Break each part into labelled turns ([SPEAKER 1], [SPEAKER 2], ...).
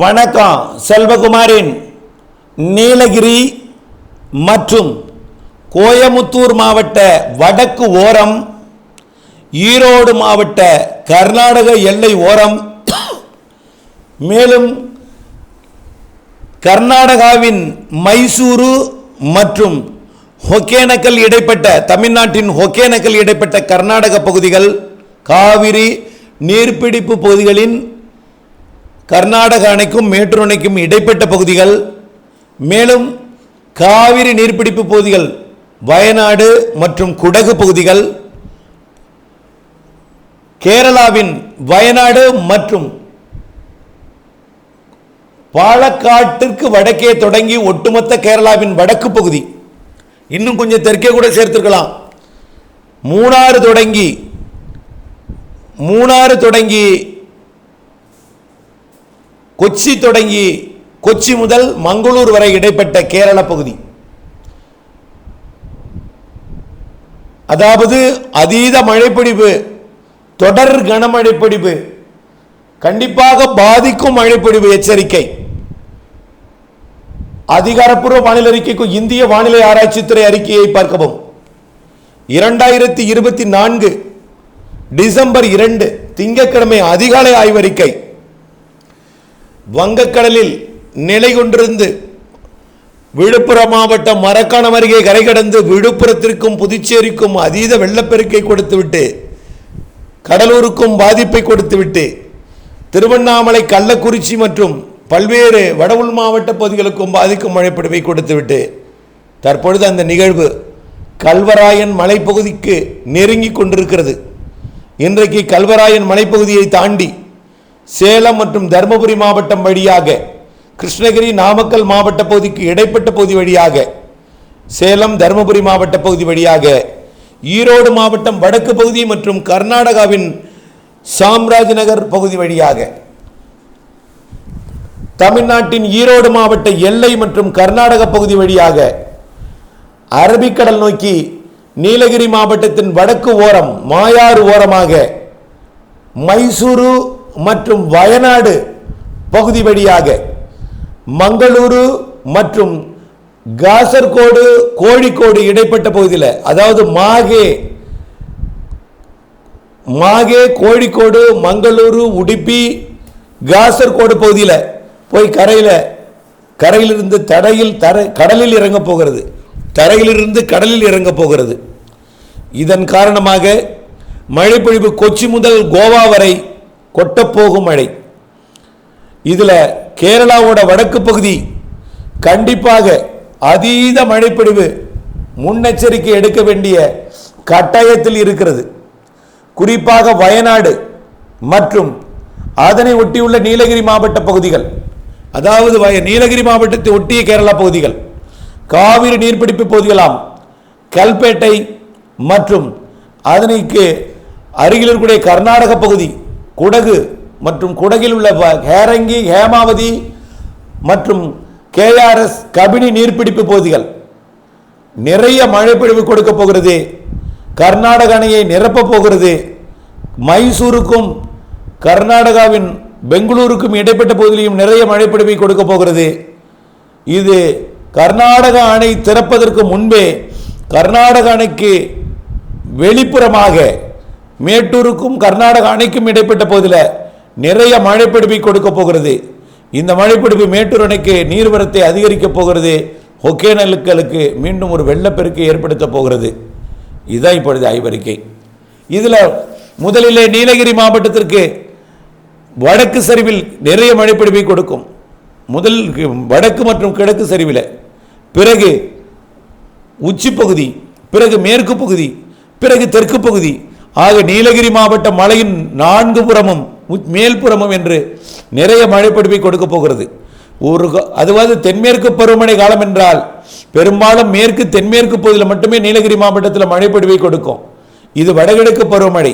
[SPEAKER 1] வணக்கம் செல்வகுமாரின் நீலகிரி மற்றும் கோயமுத்தூர் மாவட்ட வடக்கு ஓரம் ஈரோடு மாவட்ட கர்நாடக எல்லை ஓரம் மேலும் கர்நாடகாவின் மைசூரு மற்றும் ஒகேனக்கல் இடைப்பட்ட தமிழ்நாட்டின் ஒகேனக்கல் இடைப்பட்ட கர்நாடக பகுதிகள் காவிரி நீர்பிடிப்பு பகுதிகளின் கர்நாடக அணைக்கும் மேட்டூர் அணைக்கும் இடைப்பட்ட பகுதிகள் மேலும் காவிரி நீர்பிடிப்பு பகுதிகள் வயநாடு மற்றும் குடகு பகுதிகள் கேரளாவின் வயநாடு மற்றும் பாலக்காட்டிற்கு வடக்கே தொடங்கி ஒட்டுமொத்த கேரளாவின் வடக்கு பகுதி. இன்னும் கொஞ்சம் தெற்கே கூட சேர்த்திருக்கலாம். மூணாறு தொடங்கி மூணாறு தொடங்கி கொச்சி தொடங்கி கொச்சி முதல் மங்களூர் வரை இடைப்பட்ட கேரள பகுதி. அதாவது அதீத மழைப்பிடிப்பு தொடர் கனமழைப்பிடிப்பு கண்டிப்பாக பாதிக்கும் மழைப்பிடிப்பு எச்சரிக்கை. அதிகாரப்பூர்வ வானிலை அறிக்கைக்கும் இந்திய வானிலை ஆராய்ச்சித்துறை அறிக்கையை பார்க்கவும். இரண்டாயிரத்தி இருபத்தி நான்கு டிசம்பர் இரண்டு திங்கட்கிழமை அதிகாலை ஆய்வறிக்கை. வங்கக்கடலில் நிலை கொண்டிருந்து விழுப்புரம் மாவட்டம் மரக்காணம் அருகே கரை கடந்து விழுப்புரத்திற்கும் புதுச்சேரிக்கும் அதீத வெள்ளப்பெருக்கை கொடுத்துவிட்டு கடலூருக்கும் பாதிப்பை கொடுத்துவிட்டு திருவண்ணாமலை கள்ளக்குறிச்சி மற்றும் பல்வேறு வடவுள் மாவட்ட பகுதிகளுக்கும் பாதிக்கும் மழைப்பிடிவை கொடுத்துவிட்டு தற்பொழுது அந்த நிகழ்வு கல்வராயன் மலைப்பகுதிக்கு நெருங்கி கொண்டிருக்கிறது. இன்றைக்கு கல்வராயன் மலைப்பகுதியை தாண்டி சேலம் மற்றும் தருமபுரி மாவட்டம் வழியாக கிருஷ்ணகிரி நாமக்கல் மாவட்ட பகுதிக்கு இடைப்பட்ட பகுதி வழியாக சேலம் தருமபுரி மாவட்ட பகுதி வழியாக ஈரோடு மாவட்டம் வடக்கு பகுதி மற்றும் கர்நாடகாவின் சாம்ராஜ் நகர் பகுதி வழியாக. தமிழ்நாட்டின் ஈரோடு மாவட்ட எல்லை மற்றும் கர்நாடக பகுதி வழியாக அரபிக்கடல் நோக்கி நீலகிரி மாவட்டத்தின் வடக்கு ஓரம் மாயாறு ஓரமாக மைசூரு மற்றும் வயநாடு பகுதி வழியாக மங்களூரு மற்றும் காசர்கோடு கோழிக்கோடு இடைப்பட்ட பகுதியில் அதாவது மாகே மாகே கோழிக்கோடு மங்களூரு உடுப்பி காசர்கோடு பகுதியில் போய் கரையில் கரையிலிருந்து தரையில் தர கடலில் இறங்க போகிறது. தரையிலிருந்து கடலில் இறங்க போகிறது. இதன் காரணமாக மழைப்பொழிவு கொச்சி முதல் கோவா வரை கொட்டப்போகும் மழை. இதில் கேரளாவோட வடக்கு பகுதி கண்டிப்பாக அதீத மழைப்பிடிவு முன்னெச்சரிக்கை எடுக்க வேண்டிய கட்டாயத்தில் இருக்கிறது. குறிப்பாக வயநாடு மற்றும் அதனை ஒட்டியுள்ள நீலகிரி மாவட்ட பகுதிகள் அதாவது வய- நீலகிரி மாவட்டத்தை ஒட்டிய கேரளா பகுதிகள் காவிரி நீர்பிடிப்பு பகுதிகளாம் கல்பேட்டை மற்றும் அதனைக்கு அருகில் இருக்கக்கூடிய கர்நாடக பகுதி குடகு மற்றும் குடகில் உள்ள ஹேரங்கி ஹேமாவதி மற்றும் கேஆர்எஸ் கபினி நீர்பிடிப்பு பகுதிகள். நிறைய மழைப்பிடிவு கொடுக்க போகிறது. கர்நாடக அணையை நிரப்பப் போகிறது. மைசூருக்கும் கர்நாடகாவின் பெங்களூருக்கும் இடைப்பட்ட பகுதியிலும் நிறைய மழைப்பிடிவை கொடுக்க போகிறது. இது கர்நாடக அணை திறப்பதற்கு முன்பே கர்நாடக அணைக்கு வெளிப்புறமாக மேட்டூருக்கும் கர்நாடக அணைக்கும் இடைப்பட்ட பகுதியில் நிறைய மழைப்பிடிப்பை கொடுக்க போகிறது. இந்த மழைப்பிடிப்பு மேட்டூர் அணைக்கு நீர்வரத்தை அதிகரிக்கப் போகிறது. ஒகேனலுக்களுக்கு மீண்டும் ஒரு வெள்ளப்பெருக்கை ஏற்படுத்த போகிறது. இதுதான் இப்பொழுது ஆய்வறிக்கை இதில் முதலிலே நீலகிரி மாவட்டத்திற்கு வடக்கு சரிவில் நிறைய மழைப்பிடிப்பை கொடுக்கும். முதல் வடக்கு மற்றும் கிழக்கு சரிவில். பிறகு உச்சி பகுதி பிறகு மேற்கு பகுதி பிறகு தெற்கு பகுதி ஆக நீலகிரி மாவட்ட மலையின் நான்கு புறமும் மேல்புறமும் என்று நிறைய மழைப்பிடிப்பை கொடுக்க போகிறது. ஒரு அதுவாது தென்மேற்கு பருவமழை காலம் என்றால் பெரும்பாலும் மேற்கு தென்மேற்கு பகுதியில் மட்டுமே நீலகிரி மாவட்டத்தில் மழைப்பிடிப்பை கொடுக்கும். இது வடகிழக்கு பருவமழை.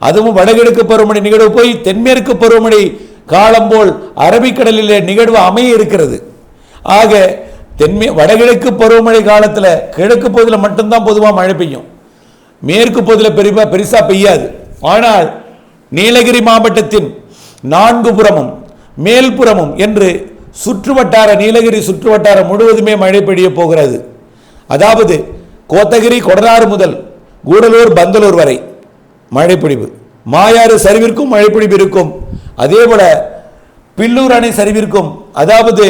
[SPEAKER 1] அதுவும் வடகிழக்கு பருவமழை நிகழ்வு போய் தென்மேற்கு பருவமழை காலம் போல் அரபிக்கடலில் நிகழ்வு அமைய இருக்கிறது. ஆக தென்மே வடகிழக்கு பருவமழை காலத்தில் கிழக்கு பகுதியில் மட்டும்தான் பொதுவாக மழை பெய்யும். மேற்கு பகுதியில் பெரிய பெருசாக பெய்யாது. ஆனால் நீலகிரி மாவட்டத்தின் நான்கு புறமும் மேல்புறமும் என்று சுற்றுவட்டார நீலகிரி சுற்றுவட்டாரம் முழுவதுமே மழை பெய்ய போகிறது. அதாவது கோத்தகிரி கொடநாறு முதல் கூடலூர் பந்தலூர் வரை மழைப்பிடிவு மாயாறு சரிவிற்கும் மழைப்பிடிவு இருக்கும். அதே போல பில்லூர் அணை சரிவிற்கும். அதாவது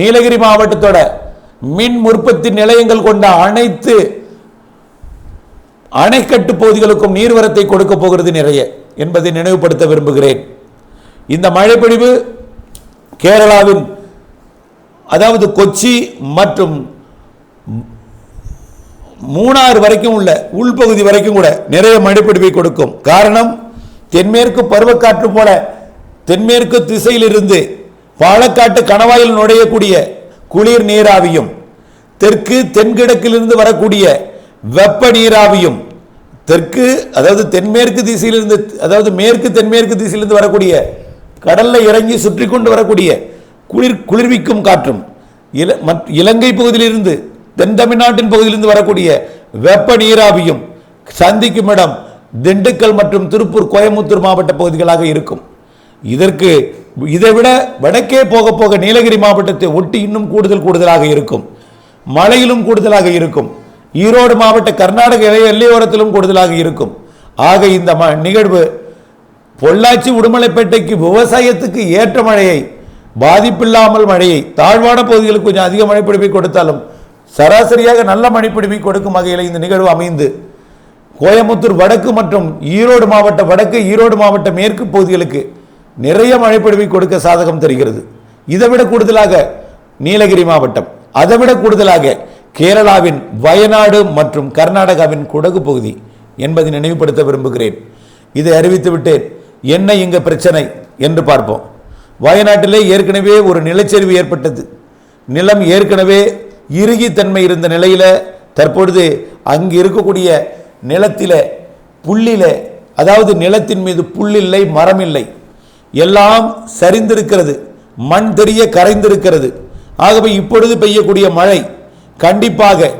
[SPEAKER 1] நீலகிரி மாவட்டத்தோட மின் உற்பத்தி நிலையங்கள் கொண்ட அனைத்து அணைக்கட்டு பகுதிகளுக்கும் நீர்வரத்தை கொடுக்க போகிறது நிறைய என்பதை நினைவுபடுத்த விரும்புகிறேன். இந்த மழைப்பொழிவு கேரளாவின் அதாவது கொச்சி மற்றும் மூணாறு வரைக்கும் உள்ள உள்பகுதி வரைக்கும் கூட நிறைய மழைப்பிடிவை கொடுக்கும். காரணம் தென்மேற்கு பருவக்காற்று போல தென்மேற்கு திசையிலிருந்து பாலக்காட்டு கணவாயில் நுழையக்கூடிய குளிர் நீராவியும் தெற்கு தென்கிழக்கிலிருந்து வரக்கூடிய வெப்ப நீராவியும் தெற்கு அதாவது தென்மேற்கு திசையிலிருந்து அதாவது மேற்கு தென்மேற்கு திசையிலிருந்து வரக்கூடிய கடலில் இறங்கி சுற்றி கொண்டு வரக்கூடிய குளிர் குளிர்விக்கும் காற்றும் இல இலங்கை பகுதியிலிருந்து தென் தமிழ்நாட்டின் பகுதியிலிருந்து வரக்கூடிய வெப்ப நீராவியும் சந்திக்கும் இடம் திண்டுக்கல் மற்றும் திருப்பூர் கோயம்புத்தூர் மாவட்ட பகுதிகளாக இருக்கும். இதற்கு இதை விட வடக்கே போக போக நீலகிரி மாவட்டத்தை ஒட்டி இன்னும் கூடுதல் கூடுதலாக இருக்கும். மழையிலும் கூடுதலாக இருக்கும். ஈரோடு மாவட்ட கர்நாடக எல்லை- எல்லையோரத்திலும் கூடுதலாக இருக்கும். ஆக இந்த ம- நிகழ்வு பொள்ளாச்சி உடுமலைப்பேட்டைக்கு விவசாயத்துக்கு ஏற்ற மழையை பாதிப்பில்லாமல் மழையை தாழ்வான பகுதிகளுக்கு கொஞ்சம் அதிக மழைப்பிடிப்பை கொடுத்தாலும் சராசரியாக நல்ல மழைப்பிடிப்பை கொடுக்கும் வகையில் இந்த நிகழ்வு அமைந்து கோயம்புத்தூர் வடக்கு மற்றும் ஈரோடு மாவட்ட வடக்கு ஈரோடு மாவட்ட மேற்கு பகுதிகளுக்கு நிறைய மழைப்பிடிப்பை கொடுக்க சாதகம் தருகிறது. இதைவிட கூடுதலாக நீலகிரி மாவட்டம் அதைவிட கூடுதலாக கேரளாவின் வயநாடு மற்றும் கர்நாடகாவின் குடகு பகுதி என்பதை நினைவுபடுத்த விரும்புகிறேன். இதை அறிவித்துவிட்டேன் என்ன இங்கே பிரச்சனை என்று பார்ப்போம். வயநாட்டிலே ஏற்கனவே ஒரு நிலச்சரிவு ஏற்பட்டது. நிலம் ஏற்கனவே இறுகித்தன்மை இருந்த நிலையில் தற்பொழுது அங்கு இருக்கக்கூடிய நிலத்தில் புல்லில அதாவது நிலத்தின் மீது புல்லில்லை மரம் இல்லை எல்லாம் சரிந்திருக்கிறது. மண் தெரிய கரைந்திருக்கிறது. ஆகவே இப்பொழுது பெய்யக்கூடிய மழை கண்டிப்பாக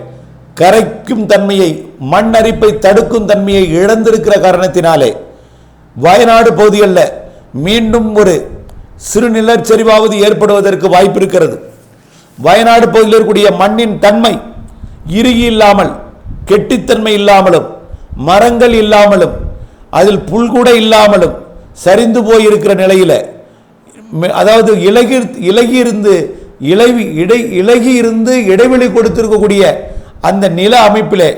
[SPEAKER 1] கரைக்கும் தன்மையை மண் அரிப்பை தடுக்கும் தன்மையை இழந்திருக்கிற காரணத்தினாலே வயநாடு பகுதிகளில் மீண்டும் ஒரு சிறு நிலச்சரிவாவது ஏற்படுவதற்கு வாய்ப்பு இருக்கிறது வயநாடு பகுதியில் இருக்கக்கூடிய மண்ணின் தன்மை இறுகி இல்லாமல் கெட்டித்தன்மை இல்லாமலும் மரங்கள் இல்லாமலும் அதில் புல்கூட இல்லாமலும் சரிந்து போயிருக்கிற நிலையில் மெ- அதாவது இலகி இலகியிருந்து இருந்து இலவி இடை இலகி இருந்து இடைவெளி கொடுத்திருக்கக்கூடிய அந்த நில அமைப்பிலே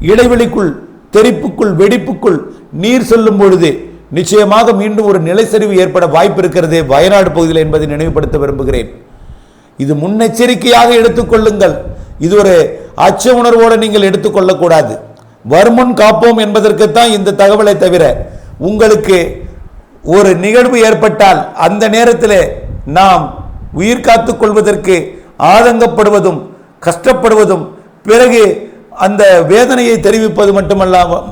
[SPEAKER 1] இடைவெளிக்குள் தெறிப்புக்குள் வெடிப்புக்குள் நீர் செல்லும் பொழுது நிச்சயமாக மீண்டும் ஒரு நிலச்சரிவு ஏற்பட வாய்ப்பு இருக்கிறது வயநாடு பகுதியில் என்பதை நினைவுபடுத்த விரும்புகிறேன். இது முன்னெச்சரிக்கையாக எடுத்துக்கொள்ளுங்கள். இது ஒரு அச்ச உணர்வோடு நீங்கள் எடுத்துக்கொள்ளக்கூடாது. வருமுன் காப்போம் என்பதற்குத்தான் இந்த தகவலை தவிர உங்களுக்கு ஒரு நிகழ்வு ஏற்பட்டால் அந்த நேரத்தில் நாம் உயிர் காத்துக் கொள்வதற்கு ஆதங்கப்படுவதும் கஷ்டப்படுவதும் பிறகு அந்த வேதனையை தெரிவிப்பது மட்டுமல்லாமல்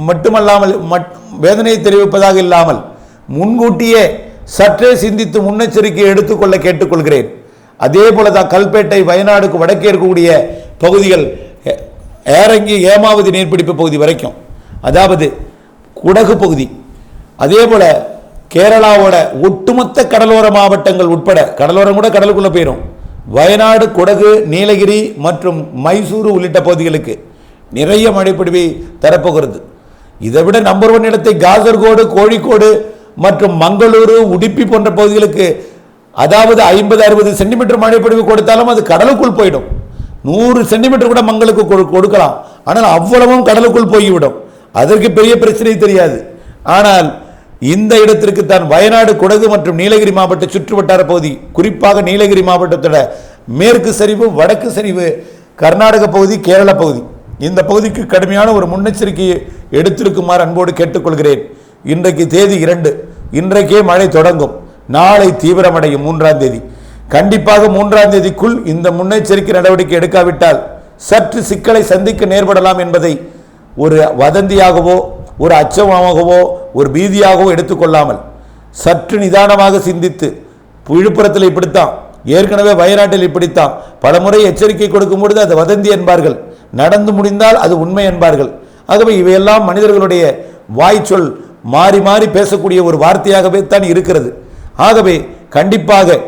[SPEAKER 1] மட்டுமல்லாமல் மட்- வேதனையை தெரிவிப்பதாக இல்லாமல் முன்கூட்டியே சற்றே சிந்தித்து முன்னெச்சரிக்கையை எடுத்துக்கொள்ள கேட்டுக்கொள்கிறேன். அதே போல தான் கல்பேட்டை வயநாடுக்கு வடக்கே இருக்கக்கூடிய பகுதிகள் ஏறங்கி ஏரங்கி ஏமாவதி நீர்பிடிப்பு பகுதி வரைக்கும். அதாவது குடகு பகுதி. அதே போல கேரளாவோட ஒட்டுமொத்த கடலோர மாவட்டங்கள் உட்பட கடலோரம் கூட கடலுக்குள்ள போயிடும் வயநாடு குடகு நீலகிரி மற்றும் மைசூரு உள்ளிட்ட பகுதிகளுக்கு நிறைய மழைப்பொழிவை தரப்போகிறது. இதை விட நம்பர் ஒன் இடத்தை காசர்கோடு கோழிக்கோடு மற்றும் மங்களூரு உடுப்பி போன்ற பகுதிகளுக்கு அதாவது ஐம்பது அறுபது சென்டிமீட்டர் மழைப்பொழிவு கொடுத்தாலும் அது கடலுக்குள் போயிடும். நூறு சென்டிமீட்டர் கூட மங்களுக்கு கொடு- கொடுக்கலாம். ஆனால் அவ்வளவும் கடலுக்குள் போய்விடும். அதற்கு பெரிய பிரச்சனை தெரியாது. ஆனால் இந்த இடத்திற்கு தான் வயநாடு குடகு மற்றும் நீலகிரி மாவட்ட சுற்றுவட்டார பகுதி குறிப்பாக நீலகிரி மாவட்டத்தோட மேற்கு சரிவு வடக்கு சரிவு கர்நாடக பகுதி கேரள பகுதி. இந்த பகுதிக்கு கடுமையான ஒரு முன்னெச்சரிக்கையை எடுத்திருக்குமாறு அன்போடு கேட்டுக்கொள்கிறேன். இன்றைக்கு தேதி இரண்டு. இன்றைக்கே மழை தொடங்கும். நாளை தீவிரமடையும் மூன்றாம் தேதி. கண்டிப்பாக மூன்றாம் தேதிக்குள் இந்த முன்னெச்சரிக்கை நடவடிக்கை எடுக்காவிட்டால் சற்று சிக்கலை சந்திக்க நேர்படலாம் என்பதை ஒரு வதந்தியாகவோ ஒரு அச்சமாகவோ ஒரு பீதியாகவும் எடுத்துக்கொள்ளாமல் சற்று நிதானமாக சிந்தித்து விழுப்புரத்தில் இப்படித்தான் ஏற்கனவே வயநாட்டில் இப்படித்தான் பலமுறை எச்சரிக்கை கொடுக்கும் பொழுது அது வதந்தி என்பார்கள். நடந்து முடிந்தால் அது உண்மை என்பார்கள். ஆகவே இவையெல்லாம் மனிதர்களுடைய வாய்ச்சொல் மாறி மாறி பேசக்கூடிய ஒரு வார்த்தையாகவே தான் இருக்கிறது. ஆகவே கண்டிப்பாக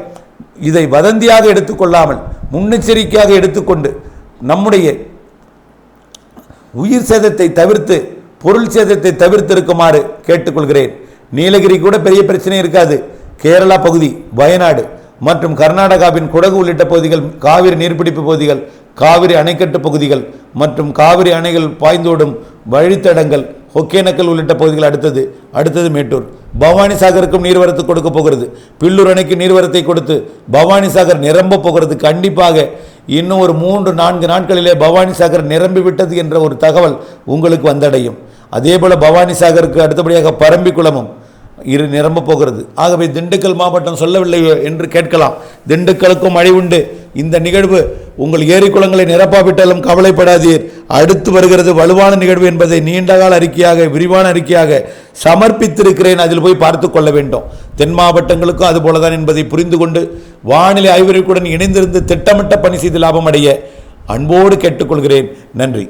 [SPEAKER 1] இதை வதந்தியாக எடுத்துக்கொள்ளாமல் முன்னெச்சரிக்கையாக எடுத்துக்கொண்டு நம்முடைய உயிர் சேதத்தை தவிர்த்து பொருள் சேதத்தை தவிர்த்து இருக்குமாறு கேட்டுக்கொள்கிறேன். நீலகிரி கூட பெரிய பிரச்சனை இருக்காது. கேரளா பகுதி வயநாடு மற்றும் கர்நாடகாவின் குடகு உள்ளிட்ட பகுதிகள் காவிரி நீர்பிடிப்பு பகுதிகள் காவிரி அணைக்கட்டு பகுதிகள் மற்றும் காவிரி அணைகள் பாய்ந்தோடும் வழித்தடங்கள் ஒகேனக்கல் உள்ளிட்ட பகுதிகள் அடுத்தது அடுத்தது மேட்டூர். பவானி சாகருக்கும் நீர்வரத்து கொடுக்க போகிறது. பில்லூர் அணைக்கு நீர்வரத்தை கொடுத்து பவானி சாகர் நிரம்ப போகிறது. கண்டிப்பாக இன்னும் ஒரு மூன்று நான்கு நாட்களிலே பவானி சாகர் நிரம்பி விட்டது என்ற ஒரு தகவல் உங்களுக்கு வந்தடையும். அதே போல் பவானி சாகருக்கு அடுத்தபடியாக பரம்பிக்குளமும் இரு நிரம்ப போகிறது. ஆகவே திண்டுக்கல் மாவட்டம் சொல்லவில்லை என்று கேட்கலாம். திண்டுக்கலுக்கும் மழை உண்டு. இந்த நிகழ்வு உங்கள் ஏரி குளங்களை நிரப்பாவிட்டாலும் கவலைப்படாதீர். அடுத்து வருகிறது வலுவான நிகழ்வு என்பதை நீண்டகால அறிக்கையாக விரிவான அறிக்கையாக சமர்ப்பித்திருக்கிறேன். அதில் போய் பார்த்து கொள்ள வேண்டும். தென் மாவட்டங்களுக்கும் அது போலதான் என்பதை புரிந்து கொண்டு வானிலை ஆய்வறிக்குடன் இணைந்திருந்து திட்டமிட்ட பணி செய்து லாபம் அடைய அன்போடு கேட்டுக்கொள்கிறேன். நன்றி.